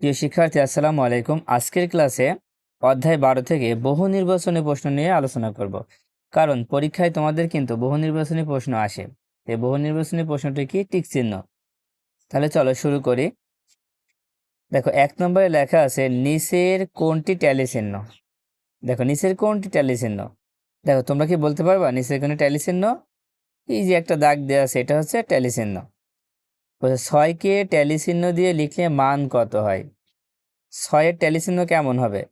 প্রিয় শিক্ষার্থী, আসসালামু আলাইকুম। আজকের ক্লাসে অধ্যায় বারো থেকে বহু নির্বাচনী প্রশ্ন নিয়ে আলোচনা করব। কারণ পরীক্ষায় তোমাদের কিন্তু বহু নির্বাচনী প্রশ্ন আসে। এই বহু নির্বাচনী প্রশ্নটি কি? টিক চিহ্ন। তাহলে চলো শুরু করি। দেখো, এক নম্বরে লেখা আছে, নিচের কোনটি ট্যালি চিহ্ন? দেখো, নিচের কোনটি ট্যালি চিহ্ন? দেখো, তোমরা কি বলতে পারবা? নিচের কোনটি ট্যালি চিহ্ন? এই যে একটা দাগ দেওয়া আছে, এটা হচ্ছে ট্যালি চিহ্ন। ছয়কে চিহ্ন দিয়ে লিখলে মান কত হয়? ছয়ের চিহ্ন কেমন হবে?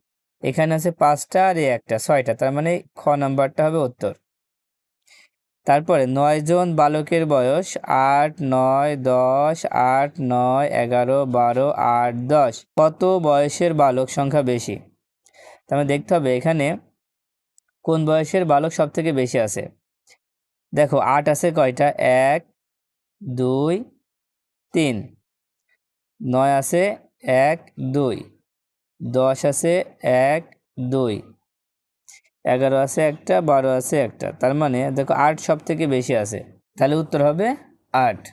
এখানে আছে পাঁচটা আর একটা, ছয়টা, তার মানে খ নাম্বারটা হবে উত্তর। তারপরে, নয় জন বালকের বয়স, আট, নয়, দশ, আট, নয়, এগারো, বারো, আট, দশ, কত বয়সের বালক সংখ্যা বেশি? তার মানে দেখতে হবে এখানে কোন বয়সের বালক সব থেকে বেশি আছে। দেখো, আট আছে কয়টা? এক, দুই তিন। নয় আছে এক, দুই। দশ আছে এক, দুই। এগারো আছে একটা, বারো আছে একটা। তার মানে দেখো আট সব থেকে বেশি আছে। তাহলে উত্তর হবে আট।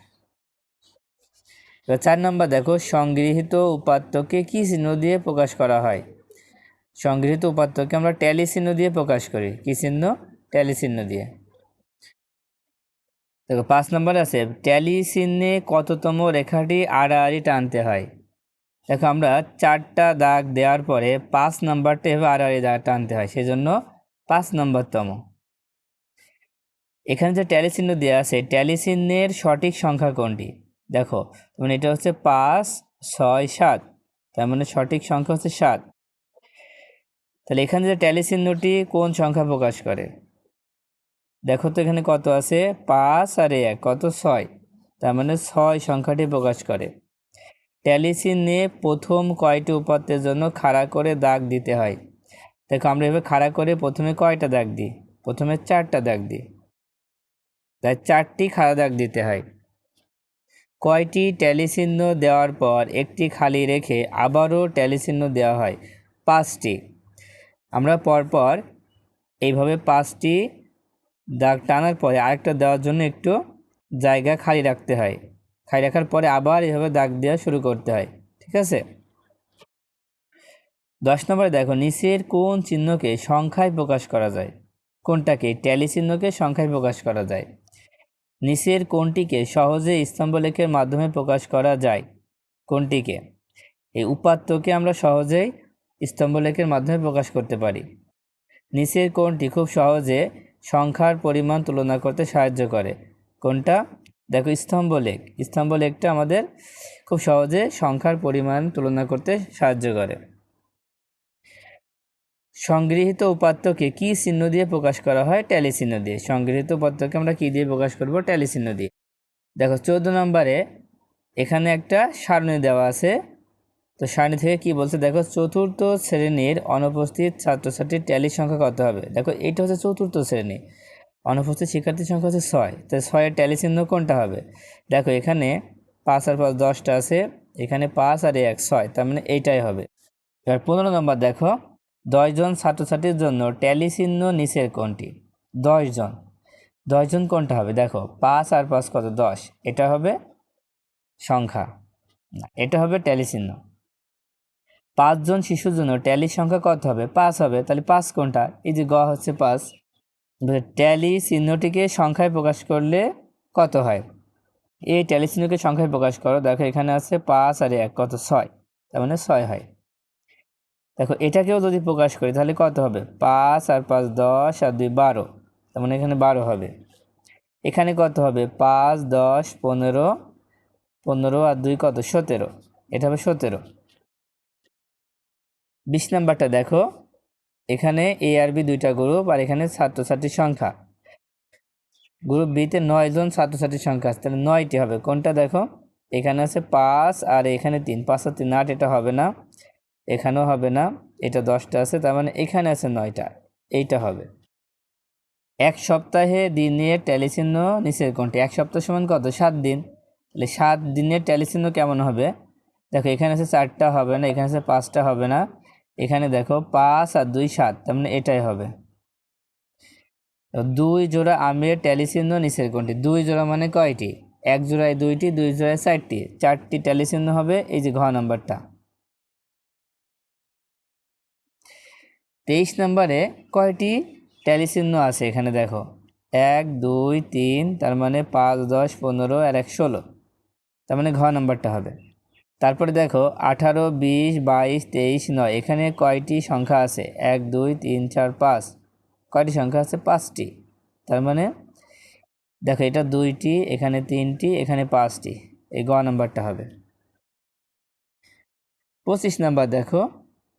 চার নম্বর দেখো, সংগৃহীত উপাত্তকে কি চিহ্ন দিয়ে প্রকাশ করা হয়? সংগৃহীত উপাত্তকে আমরা ট্যালি চিহ্ন দিয়ে প্রকাশ করি। কি চিহ্ন? ট্যালি চিহ্ন দিয়ে। দেখো, পাঁচ নম্বর আছে ট্যালি চিহ্নে কততম রেখাটি আড়াআড়ি টানতে হয়। দেখো, আমরা চারটা দাগ দেওয়ার পরে পাঁচ নাম্বারটা এভাবে আড়াআড়ি দাগ টানতে হয়, সেজন্য পাঁচ নম্বরতম। এখানে যে ট্যালি চিহ্ন দেওয়া আছে ট্যালি চিহ্নের সঠিক সংখ্যা কোনটি? দেখো মানে এটা হচ্ছে পাঁচ, ছয়, সাত, তার মানে সঠিক সংখ্যা হচ্ছে সাত। তাহলে এখানে যে ট্যালি চিহ্নটি কোন সংখ্যা প্রকাশ করে? দেখো তো এখানে কত আছে? পাঁচ আর এক, কত? ছয়। তার মানে ছয় সংখ্যাটি প্রকাশ করে। ট্যালি চিহ্নে প্রথম কয়টি উপাত্তের জন্য খাড়া করে দাগ দিতে হয়। দেখো, আমরা এভাবে খাড়া করে প্রথমে কয়টা দাগ দিই? প্রথমে চারটা দাগ দিই। তাই চারটি খাড়া দাগ দিতে হয়। কয়টি ট্যালি চিহ্ন দেওয়ার পর একটি খালি রেখে আবারও ট্যালি চিহ্ন দেওয়া হয়? পাঁচটি। আমরা পরপর এইভাবে পাঁচটি দাগ টানার পরে আরেকটা দেওয়ার জন্য একটু জায়গা খালি রাখতে হয়। খালি রাখার পরে আবার এভাবে দাগ দেওয়া শুরু করতে হয়, ঠিক আছে? দশ নম্বরে দেখো, নিচের কোন চিহ্নকে সংখ্যায় প্রকাশ করা যায়? কোনটাকে? ট্যালি চিহ্নকে সংখ্যায় প্রকাশ করা যায়। নিচের কোনটিকে সহজে স্তম্ভলেখের মাধ্যমে প্রকাশ করা যায়? কোনটিকে? এই উপাত্তকে আমরা সহজেই স্তম্ভলেখের মাধ্যমে প্রকাশ করতে পারি। নিচের কোনটি? খুব সহজে সংখ্যার পরিমাণ তুলনা করতে সাহায্য করে। কোনটা? দেখো স্তম্ভলেখ স্তম্ভলেখটা আমাদের খুব সহজে সংখ্যার পরিমাণ তুলনা করতে সাহায্য করে। সংগৃহীত উপাত্তকে কি চিহ্ন দিয়ে প্রকাশ করা হয়? ট্যালি চিহ্ন দিয়ে। সংগৃহীত উপাত্তকে আমরা কি দিয়ে প্রকাশ করব? ট্যালি চিহ্ন দিয়ে। দেখো চৌদ্দ নম্বরে এখানে একটা সারণী দেওয়া আছে। তো সারণী থেকে কি বলছে? দেখো, চতুর্থ শ্রেণির অনুপস্থিত ছাত্রছাত্রীর ট্যালির সংখ্যা কত হবে? দেখো এটা হচ্ছে চতুর্থ শ্রেণি। অনুপস্থিত শিক্ষার্থীর সংখ্যা হচ্ছে ছয়। তো ছয়ের ট্যালি চিহ্ন কোনটা হবে? দেখো, এখানে পাঁচ আর পাঁচ দশটা আছে। এখানে পাঁচ আর এক ছয়, তার মানে এইটাই হবে। এবার পনেরো নম্বর, দেখো দশজন ছাত্রছাত্রীর জন্য ট্যালি চিহ্ন নিচের কোনটি? দশজন দশজন কোনটা হবে? দেখো, পাঁচ আর পাঁচ কত? দশ। এটা হবে সংখ্যা। এটা হবে ট্যালি চিহ্ন। পাঁচজন শিশুর জন্য ট্যালির সংখ্যা কত হবে? পাঁচ হবে। তাহলে পাঁচ কোনটা? এই যে গ হচ্ছে পাঁচ। ট্যালি চিহ্নটিকে সংখ্যায় প্রকাশ করলে কত হয়? এই ট্যালি চিহ্নকে সংখ্যায় প্রকাশ করো। দেখো এখানে আছে পাঁচ আর এক, কত? ছয়। তার মানে ছয় হয়। দেখো, এটাকেও যদি প্রকাশ করি, তাহলে কত হবে? পাঁচ আর পাঁচ দশ আর দুই বারো। তার মানে এখানে বারো হবে। এখানে কত হবে? পাঁচ, দশ, পনেরো। পনেরো আর দুই কত? সতেরো। এটা হবে সতেরো। বিশ নাম্বারটা দেখো। এখানে এ আর বি দুইটা গ্রুপ আর এখানে ছাত্রছাত্রীর সংখ্যা। গ্রুপ বিতে নয় জন ছাত্রছাত্রীর সংখ্যা আছে, তাহলে নয়টি হবে। কোনটা দেখো? এখানে আছে পাঁচ আর এখানে তিন। পাঁচ আর তিন, আট, এটা হবে না। এখানেও হবে না। এটা দশটা আছে, তার মানে এখানে আছে নয়টা। এইটা হবে। এক সপ্তাহে দিনের ট্যালিচিহ্ন নিচের কোনটি? এক সপ্তাহ সমান কত? সাত দিন। তাহলে সাত দিনের ট্যালিচিহ্ন কেমন হবে? দেখো, এখানে আছে চারটা হবে না, এখানে আছে পাঁচটা হবে না। এখানে দেখো পাঁচ আর দুই সাত, তার মানে এটাই হবে। দুই জোড়া আমের ট্যালিচিহ্ন নিচের কোনটি দুই জোড়া মানে কয়টি? এক জোড়ায় দুইটি, দুই জোড়ায় চারটি। চারটি ট্যালিচিহ্ন হবে এই যে ঘ নম্বরটা। তেইশ নম্বরে কয়টি ট্যালিচিহ্ন আছে এখানে দেখো? এক, দুই, তিন, তার মানে পাঁচ, দশ, পনেরো আর এক, ষোলো। তার মানে ঘ নম্বরটা হবে। তারপরে দেখো, আঠারো, বিশ, বাইশ, তেইশ, নয়। এখানে কয়টি সংখ্যা আছে? এক, দুই, তিন, চার, পাঁচ। কয়টি সংখ্যা আছে? পাঁচটি। তার মানে দেখো, এটা দুইটি, এখানে তিনটি, এখানে পাঁচটি। এই গ নাম্বারটা হবে। পঁচিশ নাম্বার দেখো,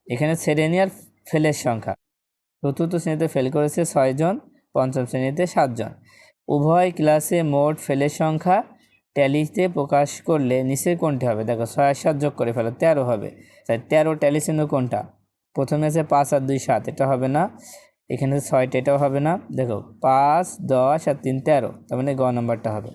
এখানে শ্রেণি আর ফেলের সংখ্যা। চতুর্থ শ্রেণীতে ফেল করেছে ছয়জন, পঞ্চম শ্রেণীতে সাতজন। উভয় ক্লাসে মোট ফেলের সংখ্যা ট্যালিতে প্রকাশ করলে নিচে কোনটি হবে? দেখো, ছয় আর সাত যোগ করে ফেলো, তেরো হবে। তাই তেরো ট্যালি চিহ্ন কোনটা? প্রথমে আছে পাঁচ আর দুই সাত, এটা হবে না। এখানে ছয়টা, এটাও হবে না। দেখো, পাঁচ, দশ আর তিন, তেরো, তার মানে গ নম্বরটা হবে।